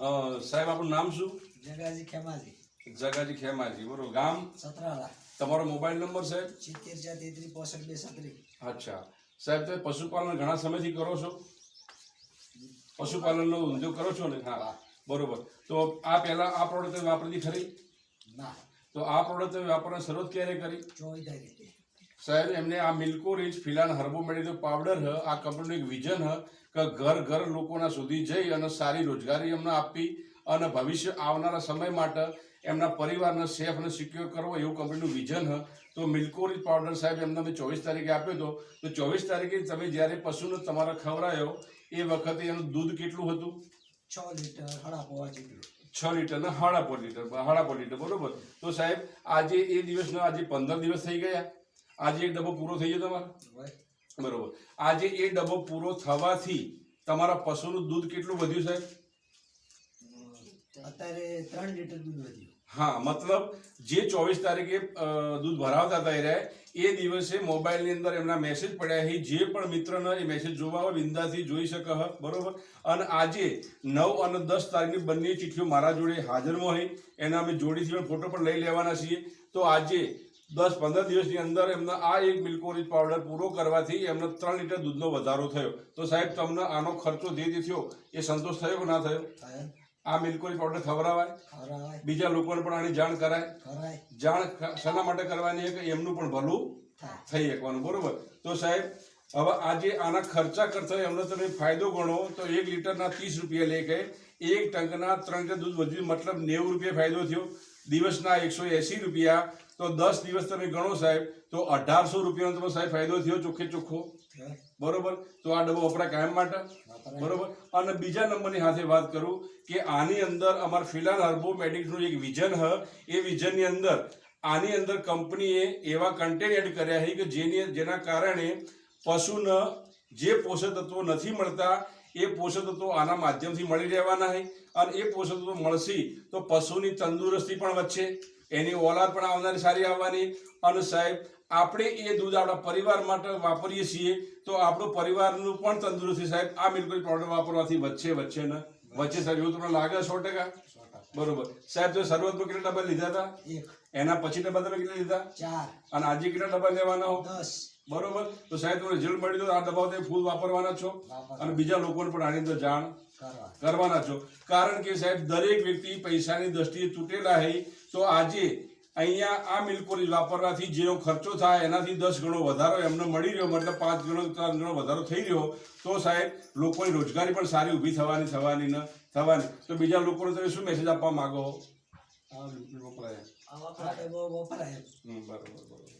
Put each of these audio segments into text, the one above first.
સાહેબ આપણું નામ શું? જગાજી ખેમાજી. જગાજી ખેમાજી બરોબર. ગામ? સતરાલા. તમારો મોબાઈલ નંબર સાહેબ? સિત્તેર ચાર તેત્રીસ પોસઠ બે સત્રીસ અચ્છા. સાહેબ તમે પશુપાલન ઘણા સમયથી કરો છો? પશુપાલનનો ઉદ્યોગ કરો છો ને? હા બરોબર. તો આ પહેલા આ પ્રોડક્ટ તમે વાપરતી ખરી? ના. તો આ પ્રોડક્ટ તમે વાપરવાની શરૂઆત ક્યારે કરી? ચોવીસ તારીખે. સાહેબ એમને આ મિલ્કો રીચ ફિલાન હર્બો મેડિકલ પાવડર હ આ કંપનીનું એક વિઝન હ કે ઘર ઘર લોકોના સુધી જઈ અને સારી રોજગારી એમને આપી અને ભવિષ્ય આવનારા સમય માટે એમના પરિવારને સેફ અને સિક્યોર કરવો એવું કંપનીનું વિઝન હ. તો મિલ્કો રીચ પાવડર સાહેબ એમને મેં ચોવીસ તારીખે આપ્યો હતો. તો ચોવીસ તારીખે તમે જ્યારે પશુને તમારે ખવડાયો એ વખતે એનું દૂધ કેટલું હતું? છ લીટર હળા પોવા જેટલું. છ લીટર ને હાડા પોર લીટર હાડા પોર લીટર બરોબર. તો સાહેબ આજે એ દિવસના આજે પંદર દિવસ થઈ ગયા. આજે એક ડબ્બો પૂરો થઈ ગયો તમારો? બરોબર. આજે એ ડબ્બો પૂરો થવાથી તમારા પશુનું દૂધ કેટલું વધ્યું સાહેબ? અત્યારે ત્રણ લીટર દૂધ વધ્યું. હા મતલબ જે ચોવીસ તારીખે દૂધ ભરાવતા હતા એ રહ્યા, એ દિવસે મોબાઈલની અંદર એમના મેસેજ પડ્યા છે. જે પણ મિત્રને એ મેસેજ જોવા હોય બિંદાથી જોઈ શકે હ બરોબર? અને આજે નવ અને દસ તારીખની બંને ચિઠ્ઠીઓ મારા જોડે હાજરમાં હોય એના અમે જોડીથી ફોટો પણ લઈ લેવાના છીએ. તો આજે દસ પંદર દિવસની અંદર એમનો આ એક મિલ્કોરીજ પાવડર પૂરો કરવાથી એમને ત્રણ લીટર દૂધનો વધારો થયો. તો સાહેબ તમને આનો ખર્ચો જે જે થયો એ સંતોષ થયો કે ના થયો? આ મિલ્કોરી પાવડર ખવડાવાય? બીજા લોકોને પણ આની જાણ કરાય? જાણ શાના માટે કરવાની કે એમનું પણ ભલું થઈ શકવાનું બરોબર? તો સાહેબ હવે આજે આના ખર્ચા કરતા એમનો તમે ફાયદો ગણો તો એક લીટરના ત્રીસ રૂપિયા લેખે એક ટંકના ત્રણ લીટર દૂધ વધ્યું મતલબ નેવું રૂપિયા ફાયદો થયો. દિવસના એકસો એંસી રૂપિયા. તો દસ દિવસ તમે ગણો સાહેબ, તો અઢારસો રૂપિયાનો તમે સાહેબ ફાયદો થયો ચોખ્ખે ચોખ્ખો. બરોબર? તો આ ડબ્બો વપરાય કાયમ માટે. બરોબર? અને બીજા નંબરની સાથે વાત કરું કે આની અંદર અમાર ફિલાન હર્બો મેડિકનું એક વિઝન હ, એ વિઝનની અંદર આની અંદર કંપનીએ એવા કન્ટેન્ટ એડ કર્યા છે કે જેની જેના કારણે પશુને જે પોષક તત્વો નથી મળતા એ પોષક તત્વો આના માધ્યમથી મળી રહેવાના છે અને એ પોષક તત્વો મળશે તો પશુની તંદુરસ્તી પણ વધશે એની ઓલાદ પણ આવનારી સારી આવવાની. અને સાહેબ આપણે એ દૂધ આપણા પરિવાર માટે વાપરીએ છીએ તો આપણું પરિવારનું પણ તંદુરસ્તી સાહેબ આ મિલ્ક પાવડર વાપરવાથી વચ્ચે વચ્ચે ને? વચ્ચે સાહેબ એવું તમને લાગે સો ટકા? બરોબર. સાહેબ તો શરૂઆતમાં કેટલા ડબ્બા લીધા હતા? એના પછી ડબ્બા તમે કેટલા લીધા? ચાર. અને આજે કેટલા ડબ્બા લેવાના હો? દસ. બરોબર? તો સાહેબ તમને રિઝલ્ટ મળી તો આ તમે ફૂલ વાપરવાના છો અને બીજા લોકોને પણ આની અંદર જાણ કરવાના છો. કારણ કે સાહેબ દરેક વ્યક્તિ પૈસાની દ્રષ્ટિએ તૂટેલા હે તો આજે અહીંયા આ મિલકોરી વાપરવાથી જેનો ખર્ચો થાય એનાથી દસ ગણો વધારો એમને મળી રહ્યો મતલબ પાંચ ગણો ત્રણ ગણો વધારો થઈ રહ્યો તો સાહેબ લોકોની રોજગારી પણ સારી ઊભી થવાની થવાની ન થવાની. તો બીજા લોકોને તમે શું મેસેજ આપવા માંગો? આ વપરાય બરોબર બરોબર.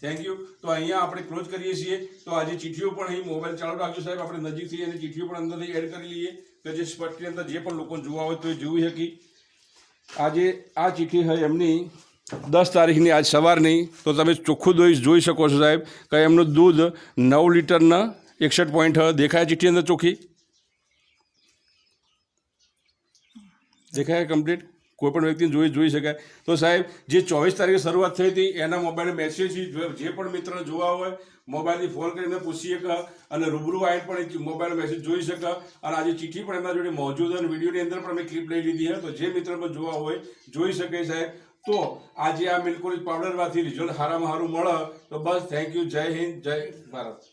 થેન્ક યુ તો અહીંયા આપણે ક્લોઝ કરીએ છીએ. તો આજે ચીઠીઓ પણ અહીં મોબાઈલ ચાલુ રાખજો સાહેબ. આપણે નજીકથી એની ચીઠીઓ પણ અંદરથી એડ કરી લઈએ. કે જે સ્પષ્ટની અંદર જે પણ લોકો જોવા હોય તો એ જોઈ શકી. આજે આ ચિઠ્ઠી હોય એમની દસ તારીખની, આજ સવારની. તો તમે ચોખ્ખું દોઈ જોઈ શકો છો સાહેબ કે એમનું દૂધ નવ લીટરના એકસઠ પોઈન્ટ દેખાય ચિઠ્ઠી અંદર ચોખ્ખી? દેખાય કમ્પ્લીટ કોઈ પણ વ્યક્તિને જોઈ જોઈ શકાય. તો સાહેબ, જે ચોવીસ તારીખે શરૂઆત થઈ હતી, એના મોબાઈલ મેસેજ જે પણ મિત્ર જોવા હોય, મોબાઈલથી ફોન કરીને પૂછી શકે અને રૂબરૂ આવીને પણ મોબાઈલ મેસેજ જોઈ શકે. અને આજે ચિઠ્ઠી પણ એમના જોડે મોજૂદ અને વિડીયોની અંદર પણ મેં ક્લિપ લઈ લીધી છે. તો જે મિત્ર પણ જોવા હોય, જોઈ શકે સાહેબ. તો આજે આ મિલ્કોરીજ પાવડરમાંથી રિઝલ્ટ સારામાં સારું મળે. તો બસ થેન્ક યુ જય હિન્દ, જય ભારત.